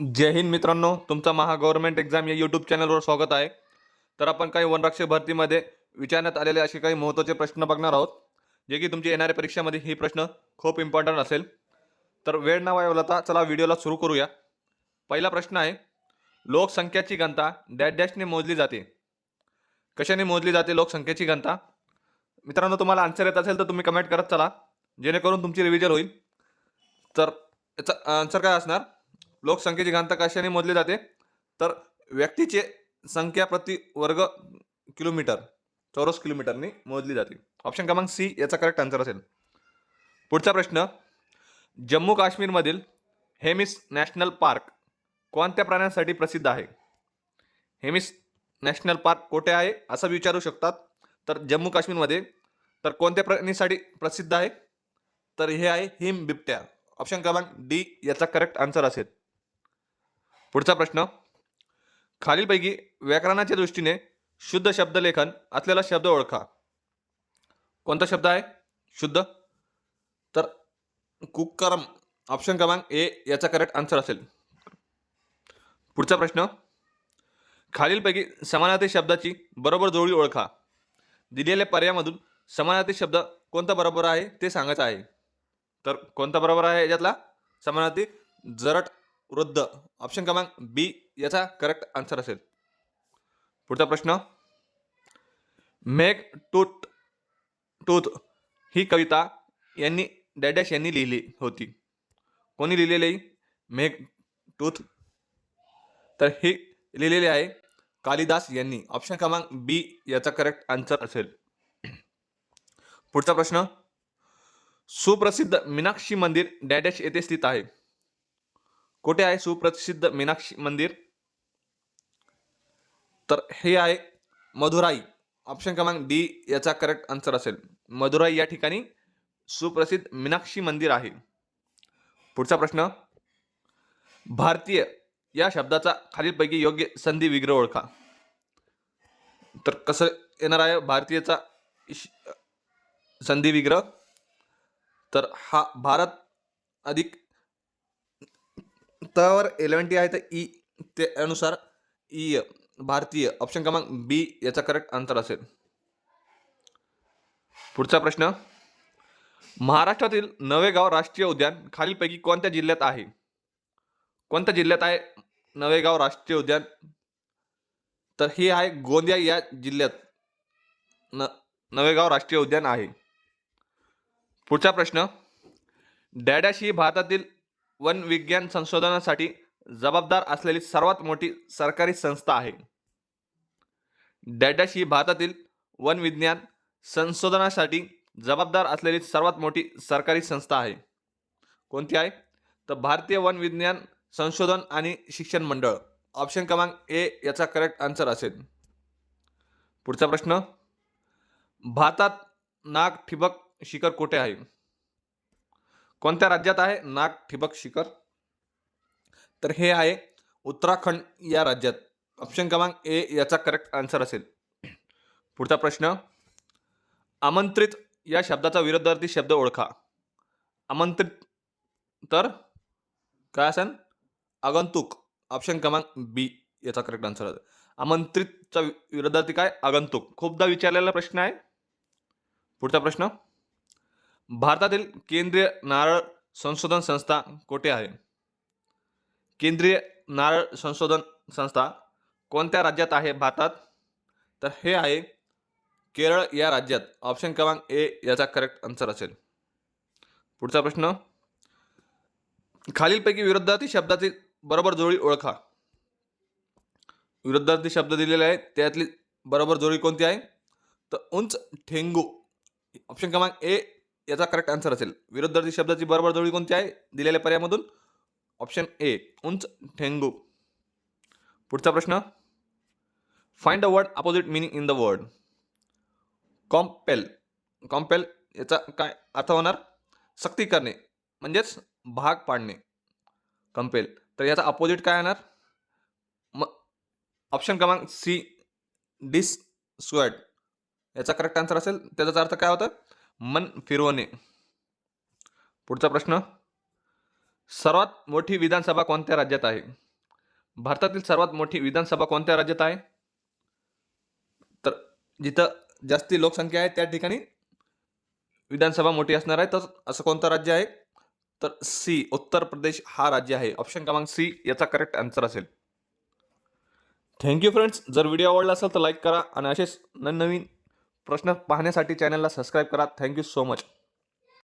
जय हिंद मित्रांनो तुमचा महा गव्हर्नमेंट एक्झाम या यूट्यूब चॅनलवर स्वागत आहे. तर आपण काही वनरक्षक भरतीमध्ये विचारण्यात आलेले असे काही महत्त्वाचे प्रश्न बघणार आहोत जे की तुमची येणाऱ्या परीक्षेमध्ये ही प्रश्न खूप इम्पॉर्टंट असेल. तर वेळ न वाया चला व्हिडिओला सुरू करूया. पहिला प्रश्न आहे लोकसंख्याची घनता डॅश डॅशने मोजली जाते. कशाने मोजली जाते लोकसंख्येची घनता? मित्रांनो तुम्हाला आन्सर येत असेल तर तुम्ही कमेंट करत चला जेणेकरून तुमची रिव्हिजन होईल. तर याचा आन्सर काय असणार? लोकसंख्येची घनता कशाने मोजली जाते? तर व्यक्तीचे संख्या प्रति वर्ग किलोमीटर चौरस किलोमीटरनी मोजली जाते. ऑप्शन क्रमांक सी याचा करेक्ट आन्सर असेल. पुढचा प्रश्न जम्मू काश्मीरमधील हेमिस नॅशनल पार्क कोणत्या प्राण्यांसाठी प्रसिद्ध आहे? हेमिस नॅशनल पार्क कोठे आहे असं विचारू शकतात. तर जम्मू काश्मीरमध्ये तर कोणत्या प्राणीसाठी प्रसिद्ध आहे? तर हे आहे हिम बिबट्या ऑप्शन क्रमांक डी याचा करेक्ट आन्सर असेल. पुढचा प्रश्न. खालीलपैकी व्याकरणाच्या दृष्टीने शुद्ध शब्दलेखन असलेला शब्द ओळखा. कोणता शब्द आहे? शुद्ध. तर कुकरम ऑप्शन क्रमांक ए याचा करेक्ट आन्सर असेल. पुढचा प्रश्न. खालीलपैकी समानार्थी शब्दाची बरोबर जोडी ओळखा. दिलेल्या पर्यायामधून समानार्थी शब्द कोणता बरोबर आहे ते सांगायचं आहे. तर कोणता बरोबर आहे याच्यातला? समानार्थी जरट वृद्ध. ऑप्शन क्रमांक बी याचा करेक्ट आन्सर असेल. पुढचा प्रश्न. मेघ टूथ टूथ ही कविता यांनी डॅडॅश यांनी लिहिली होती. कोणी लिहिलेली मेघ टूथ तर ही लिहिलेली आहे कालिदास यांनी. ऑप्शन क्रमांक बी याचा करेक्ट आन्सर असेल. पुढचा प्रश्न. सुप्रसिद्ध मीनाक्षी मंदिर डॅडॅश येथे स्थित आहे. कुठे आहे? सुप्रसिद्ध मीनाक्षी मंदिर. तर हे आहे मधुराई. ऑप्शन क्रमांक डी याचा करेक्ट आन्सर असेल. मधुराई या ठिकाणी सुप्रसिद्ध मीनाक्षी मंदिर आहे. पुढचा प्रश्न. भारतीय या शब्दाचा खालीलपैकी योग्य संधी विग्रह ओळखा. तर कसं येणार आहे? भारतीयचा संधी विग्रह. तर हा भारत अधिक त्यावर एलेवन टी आहे तर ई ते अनुसार ई भारतीय. ऑप्शन क्रमांक बी याचा करेक्ट आन्सर असेल. पुढचा प्रश्न. महाराष्ट्रातील नवेगाव राष्ट्रीय उद्यान खालीलपैकी कोणत्या जिल्ह्यात आहे? कोणत्या जिल्ह्यात आहे नवेगाव राष्ट्रीय उद्यान? तर हे आहे गोंदिया या जिल्ह्यात न नवेगाव राष्ट्रीय उद्यान आहे. पुढचा प्रश्न. डॅडॅश ही भारतातील वन विज्ञान संशोधनासाठी जबाबदार असलेली सर्वात मोठी सरकारी संस्था आहे. डॅडॅश ही भारतातील वन विज्ञान संशोधनासाठी जबाबदार असलेली सर्वात मोठी सरकारी संस्था आहे. कोणती आहे? तर भारतीय वन विज्ञान संशोधन आणि शिक्षण मंडळ. ऑप्शन क्रमांक ए याचा करेक्ट आन्सर असेल. पुढचा प्रश्न. भारतात नाग ठिबक शिखर कुठे आहे? कोणत्या राज्यात आहे? नाग ठिबक शिखर. तर हे आहे उत्तराखंड या राज्यात. ऑप्शन क्रमांक ए याचा करेक्ट आन्सर असेल. पुढचा प्रश्न. आमंत्रित या शब्दाचा विरोधार्थी शब्द ओळखा. आमंत्रित तर काय असेल? आगंतुक. ऑप्शन क्रमांक बी याचा करेक्ट आन्सर आहे आमंत्रितचा विरोधार्थी काय? आगंतुक. खूपदा विचारलेला प्रश्न आहे. पुढचा प्रश्न. भारतातील केंद्रीय नारळ संशोधन संस्था कोठे आहे? केंद्रीय नारळ संशोधन संस्था कोणत्या राज्यात आहे भारतात? तर हे आहे केरळ या राज्यात. ऑप्शन क्रमांक ए याचा करेक्ट आन्सर असेल. पुढचा प्रश्न. खालीलपैकी विरुद्धार्थी शब्दाची बरोबर जोडी ओळखा. विरुद्धार्थी शब्द दिलेले आहेत. त्यातली बरोबर जोडी कोणती आहे? तर उंच ठेंगू. ऑप्शन क्रमांक ए याचा करेक्ट आन्सर असेल. विरुद्धार्थी शब्दाची बरोबर जोडी कोणती आहे? दिलेल्या पर्यायामधून. ऑप्शन ए उंच ठेंगू. पुढचा प्रश्न. Find a word opposite meaning in the word compel compel याचा काय अर्थ होणार? सक्ती करणे म्हणजेच भाग पाडणे. कंपेल तर याचा अपोजिट काय येणार म ऑप्शन क्रमांक सी डिस स्क्वॅड याचा करेक्ट आन्सर असेल. त्याचा अर्थ काय होतं? मन फिरवणे. पुढचा प्रश्न. सर्वात मोठी विधानसभा कोणत्या राज्यात आहे? भारतातील सर्वात मोठी विधानसभा कोणत्या राज्यात आहे? तर जिथं जास्ती लोकसंख्या आहे त्या ठिकाणी विधानसभा मोठी असणार आहे. तर असं कोणतं राज्य आहे? तर सी उत्तर प्रदेश हा राज्य आहे. ऑप्शन क्रमांक सी याचा करेक्ट आन्सर असेल. थँक्यू फ्रेंड्स जर व्हिडिओ आवडला असेल तर लाईक करा आणि असेच नवनवीन प्रश्न पाहण्यासाठी चॅनलला सबस्क्राईब करा. Thank you so much